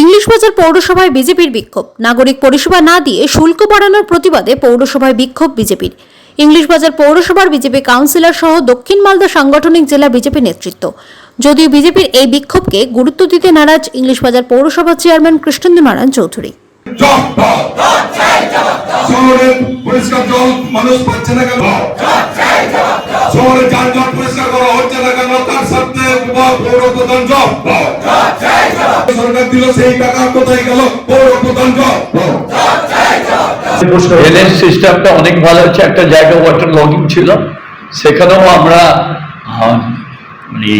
English বাজার পৌরসভায় বিজেপির বিক্ষোভ। নাগরিক পরিষেবা না দিয়ে শুল্ক বাড়ানোর প্রতিবাদে পৌরসভায় বিক্ষোভ বিজেপির। ইংলিশ বাজার পৌরসভার বিজেপি কাউন্সিলর সহ দক্ষিণ মালদা সাংগঠনিক জেলা বিজেপি নেতৃত্ব। যদিও বিজেপির এই বিক্ষোভকে গুরুত্ব দিতে নারাজ ইংলিশ বাজার পৌরসভা চেয়ারম্যান কৃষ্ণেন্দ্র নারায়ণ চৌধুরী। পরিষ্কার জল মানুষ পাচ্ছে না কেন? সরকার দিল, সেই টাকা কোথায় গেল? পৌর প্রধান ড্রেনেজ সিস্টেমটা অনেক ভালো হচ্ছে একটা জায়গা ওয়াটার লগিং ছিল। সেখানেও আমরা মানে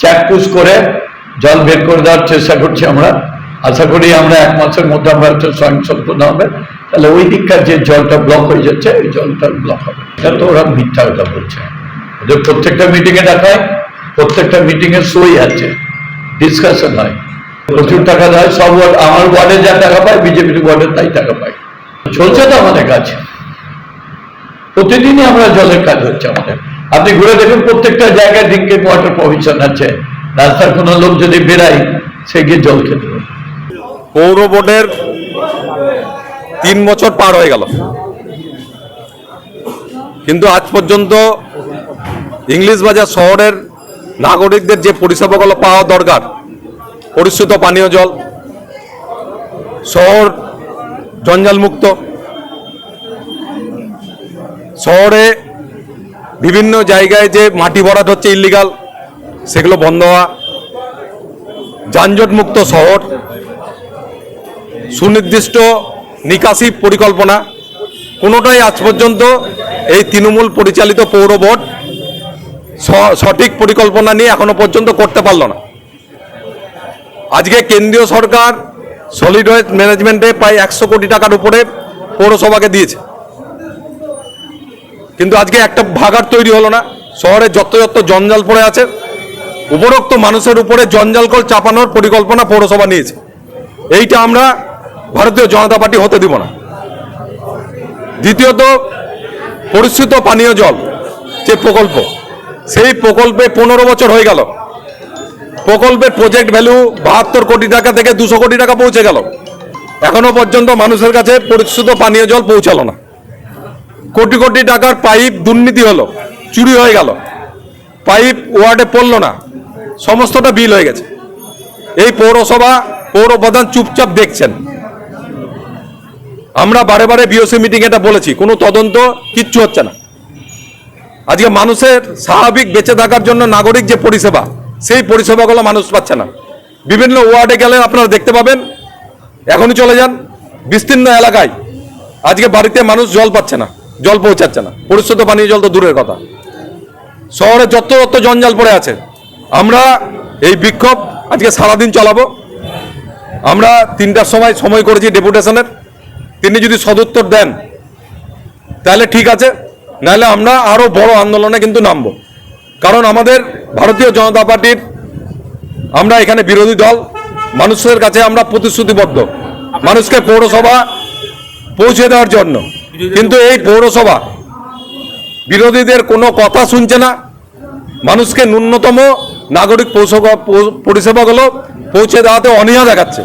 চ্যাকপুস করে জল বের করে দেওয়ার চেষ্টা করছি আমরা। আশা করি আমরা এক মাসের মধ্যে আমরা একটা স্বয়ং হবে। তাহলে ওই দিককার যে জলটা ব্লক হয়ে যাচ্ছে, ওই জলটা ব্লক হবে। এটা তো ওরা মিথ্যা কথা বলছে। ওদের প্রত্যেকটা মিটিংয়ে দেখায় প্রত্যেকটা মিটিংয়ে সই আছে। ডিসকাশন হয়। প্রচুর টাকা দেয়, সব ওয়ার্ড, আমার ওয়ার্ডে যা টাকা পায়, বিজেপির ওয়ার্ডে তাই টাকা পায়। চলছে তো আমাদের কাজ। প্রতিদিনই আমরা জলের কাজ হচ্ছে আমাদের। আপনি ঘুরে দেখুন, প্রত্যেকটা জায়গায় ড্রিঙ্কিং ওয়াটার প্রভিশন আছে। রাস্তার কোনো লোক যদি বেরাই সে গিয়ে জল খেতে পৌর বোর্ডের তিন বছর পার হয়ে গেল। কিন্তু আজ পর্যন্ত ইংলিশ বাজার শহরের নাগরিকদের যে পরিষেবাগুলো পাওয়া দরকার পরিশুদ্ধ পানীয় জল, শহর জঞ্জালমুক্ত। শহরে বিভিন্ন জায়গায় যে মাটি ভরাট হচ্ছে ইল্লিগাল সেগুলো বন্ধ হওয়া। যানজটমুক্ত শহর, সুনির্দিষ্ট নিকাশি পরিকল্পনা। কোনোটাই আজ পর্যন্ত এই তৃণমূল পরিচালিত পৌর বোর্ড সঠিক পরিকল্পনা নিয়ে এখনও পর্যন্ত করতে পারল না। আজকে কেন্দ্রীয় সরকার সলিড ওয়েস্ট ম্যানেজমেন্টে প্রায় একশো কোটি টাকার উপরে পৌরসভাকে দিয়েছে। কিন্তু আজকে একটা ভাগার তৈরি হলো না। শহরে যত যত জঞ্জাল পড়ে আছে। উপরোক্ত মানুষের উপরে জঞ্জালকল চাপানোর পরিকল্পনা পৌরসভা নিয়েছে। এইটা আমরা ভারতীয় জনতা পার্টি হতে দিব না। দ্বিতীয়ত, পরিশ্রুত পানীয় জল যে প্রকল্প, সেই প্রকল্পে পনেরো বছর হয়ে গেল। প্রকল্পের প্রজেক্ট ভ্যালু বাহাত্তর কোটি টাকা থেকে দুশো কোটি টাকা পৌঁছে গেল। এখনও পর্যন্ত মানুষের কাছে পরিশুদ্ধ পানীয় জল পৌঁছালো না। কোটি কোটি টাকার পাইপ দুর্নীতি হলো, চুরি হয়ে গেল। পাইপ ওয়ার্ডে পড়ল না, সমস্তটা বিল হয়ে গেছে। এই পৌরসভা পৌর প্রধান চুপচাপ দেখছেন। আমরা বারে বারে বিওসি মিটিং এটা বলেছি, কোনো তদন্ত কিচ্ছু হচ্ছে না। আজকে মানুষের স্বাভাবিক বেঁচে থাকার জন্য নাগরিক যে পরিষেবা সেই পরিষেবাগুলো মানুষ পাচ্ছে না। বিভিন্ন ওয়ার্ডে গেলে আপনারা দেখতে পাবেন, এখনই চলে যান, বিস্তীর্ণ এলাকায়। আজকে বাড়িতে মানুষ জল পাচ্ছে না, জল পৌঁছাচ্ছে না। পরিশুদ্ধ পানীয় জল তো দূরের কথা। শহরে যত যত জঞ্জাল পড়ে আছে। আমরা এই বিক্ষোভ আজকে সারাদিন চালাবো। আমরা তিনটার সময় সময় করেছি ডেপুটেশনের। তিনি যদি সদুত্তর দেন, তাহলে ঠিক আছে। নাহলে আমরা আরও বড় আন্দোলনে কিন্তু নামবো। কারণ আমাদের ভারতীয় জনতা পার্টির আমরা এখানে বিরোধী দল, মানুষের কাছে আমরা প্রতিশ্রুতিবদ্ধ। মানুষকে পৌরসভা পৌঁছে দেওয়ার জন্য। কিন্তু এই পৌরসভা বিরোধীদের কোনো কথা শুনছে না। মানুষকে ন্যূনতম নাগরিক পৌরসভা পরিষেবাগুলো পৌঁছে দেওয়াতে অনীহা দেখাচ্ছে।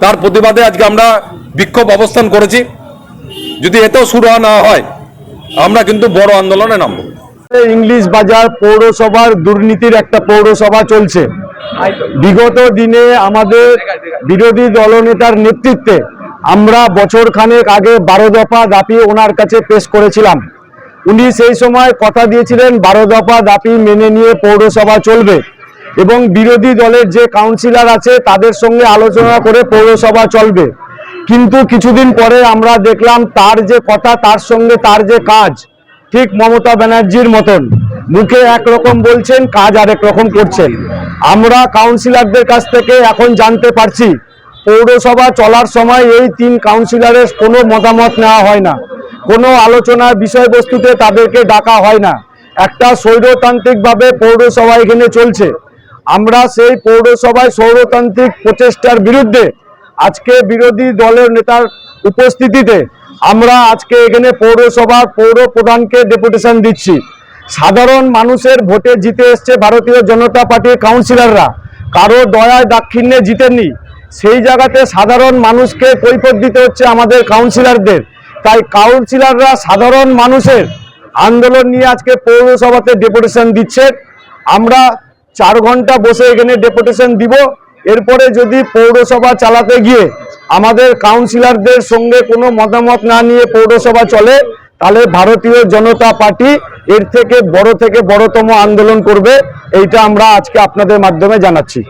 তার প্রতিবাদে আজকে আমরা বিক্ষোভ অবস্থান করেছি। যদি এতেও শুরু না হয়, আমরা কিন্তু বড় আন্দোলনে নামবো। ইংলিশ বাজার পৌরসভার দুর্নীতির একটা পৌরসভা চলছে। বিগত দিনে আমাদের বিরোধী দলনেতার নেতৃত্বে আমরা বছর খানেক আগে বারো দফা দাবি ওনার কাছে পেশ করেছিলাম। উনি সেই সময় কথা দিয়েছিলেন, বারো দফা দাবি মেনে নিয়ে পৌরসভা চলবে এবং বিরোধী দলের যে কাউন্সিলর আছে তাদের সঙ্গে আলোচনা করে পৌরসভা চলবে। কিন্তু কিছুদিন পরে আমরা দেখলাম তার যে কথা, তার সঙ্গে তার যে কাজ ঠিক মমতা ব্যানার্জির মতন। মুখে একরকম বলছেন, কাজ আরেক রকম করছেন। আমরা কাউন্সিলরদের কাছ থেকে এখন জানতে পারছি, পৌরসভা চলার সময় এই তিন কাউন্সিলরের কোনো মতামত নেওয়া হয় না। কোনো আলোচনার বিষয়বস্তুতে তাদেরকে ডাকা হয় না। একটা স্বৈরতান্ত্রিকভাবে পৌরসভা এখানে চলছে। আমরা সেই পৌরসভায় সৌরতান্ত্রিক প্রচেষ্টার বিরুদ্ধে আজকে বিরোধী দলের নেতার উপস্থিতিতে আমরা আজকে এখানে পৌরসভার পৌর প্রধানকে ডেপুটেশন দিচ্ছি। সাধারণ মানুষের ভোটে জিতে এসছে ভারতীয় জনতা পার্টির কাউন্সিলররা। কারও দয়ায় দাক্ষিণ্যে জিতেননি। সেই জায়গাতে সাধারণ মানুষকে কৈফত দিতে হচ্ছে আমাদের কাউন্সিলরদের। তাই কাউন্সিলররা সাধারণ মানুষের আন্দোলন নিয়ে আজকে পৌরসভাতে ডেপুটেশন দিচ্ছে। আমরা চার ঘণ্টা বসে এখানে ডেপুটেশন দিব। এরপরে যদি পৌরসভা চালাতে গিয়ে আমাদের কাউন্সিলরদের সঙ্গে কোনো মতামত না নিয়ে পৌরসভা চলে, তাহলে ভারতীয় জনতা পার্টি এর থেকে বড় থেকে বড়তম আন্দোলন করবে, এইটা আমরা আজকে আপনাদের মাধ্যমে জানাচ্ছি।